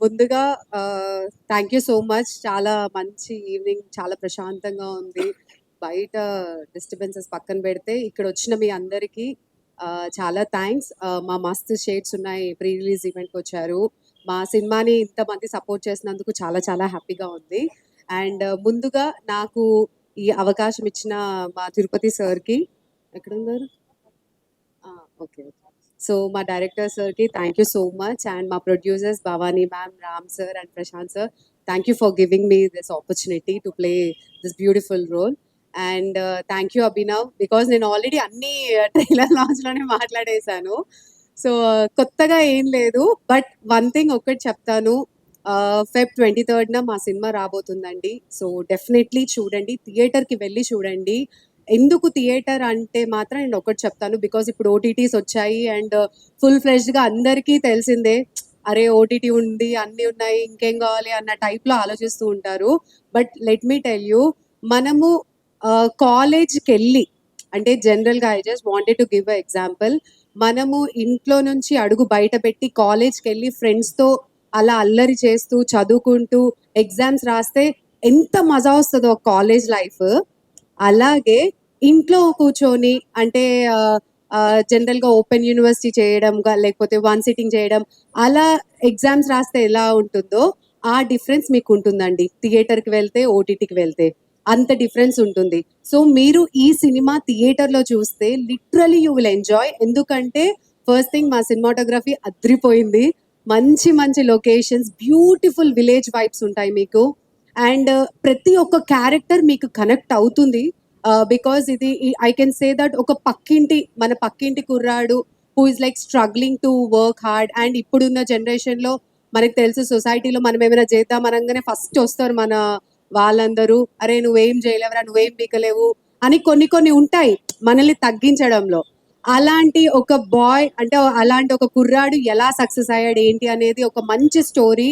ముందుగా thank you so much చాలా మంచి ఈవినింగ్ చాలా ప్రశాంతంగా ఉంది. బయట డిస్టర్బెన్సెస్ పక్కన పెడితే ఇక్కడ వచ్చిన మీ అందరికీ చాలా థ్యాంక్స్ మా మస్తు షేడ్స్ ఉన్నాయి. ప్రీ రిలీజ్ ఈవెంట్కి వచ్చారు. మా సినిమాని ఇంతమంది సపోర్ట్ చేసినందుకు చాలా చాలా హ్యాపీగా ఉంది. అండ్ ముందుగా నాకు ఈ అవకాశం ఇచ్చిన మా తిరుపతి సార్కి ఎక్కడున్నారు ఓకే సో మా డైరెక్టర్ సార్కి thank you so much and మా producers Bhavani ma'am Ram sir and Prashant sir thank you for giving me this opportunity to play this beautiful role and thank you Abhinav because నేను already అన్ని trailer లాంచ్లోనే మాట్లాడేశాను. So కొత్తగా ఏం లేదు but one thing ఒక్కటి చెప్తాను. Feb twenty థర్డ్న మా cinema రాబోతుందండి. So definitely చూడండి. థియేటర్కి వెళ్ళి చూడండి. ఎందుకు థియేటర్ అంటే మాత్రం నేను ఒకటి చెప్తాను. బికాజ్ ఇప్పుడు ఓటీటీస్ వచ్చాయి అండ్ ఫుల్ ఫ్లెష్గా అందరికీ తెలిసిందే అరే ఓటీటీ ఉంది అన్నీ ఉన్నాయి ఇంకేం కావాలి అన్న టైప్లో ఆలోచిస్తూ ఉంటారు. But let me tell you మనము కాలేజ్కి వెళ్ళి అంటే జనరల్గా I just wanted to give a example మనము ఇంట్లో నుంచి అడుగు బయట పెట్టి కాలేజ్కి వెళ్ళి ఫ్రెండ్స్తో అలా అల్లరి చేస్తూ చదువుకుంటూ ఎగ్జామ్స్ రాస్తే ఎంత మజా వస్తుందో కాలేజ్ లైఫ్. అలాగే ఇంట్లో కూర్చొని అంటే జనరల్గా ఓపెన్ యూనివర్సిటీ చేయడం లేకపోతే వన్ సిట్టింగ్ చేయడం అలా ఎగ్జామ్స్ రాస్తే ఎలా ఉంటుందో ఆ డిఫరెన్స్ మీకు ఉంటుందండి థియేటర్కి వెళ్తే ఓటీటీకి వెళ్తే అంత డిఫరెన్స్ ఉంటుంది. సో మీరు ఈ సినిమా థియేటర్లో చూస్తే లిటరలీ యూ విల్ ఎంజాయ్. ఎందుకంటే ఫస్ట్ థింగ్ మా సినిమాటోగ్రఫీ అద్రిపోయింది. మంచి మంచి లొకేషన్స్ బ్యూటిఫుల్ విలేజ్ వైబ్స్ ఉంటాయి మీకు. అండ్ ప్రతి ఒక్క క్యారెక్టర్ మీకు కనెక్ట్ అవుతుంది. బికాజ్ ఇది ఐ కెన్ సే దట్ ఒక పక్కింటి మన పక్కింటి కుర్రాడు who is like struggling to work hard and ఇప్పుడున్న జనరేషన్లో మనకు తెలుసు సొసైటీలో మనం ఏమైనా చేద్దాం అనగానే ఫస్ట్ వస్తారు మన వాళ్ళందరూ. అరే నువ్వేం చేయలేవురా నువ్వేం పీకలేవు అని కొన్ని కొన్ని ఉంటాయి మనల్ని తగ్గించడంలో. అలాంటి ఒక బాయ్ అంటే అలాంటి ఒక కుర్రాడు ఎలా సక్సెస్ అయ్యాడు ఏంటి అనేది ఒక మంచి స్టోరీ.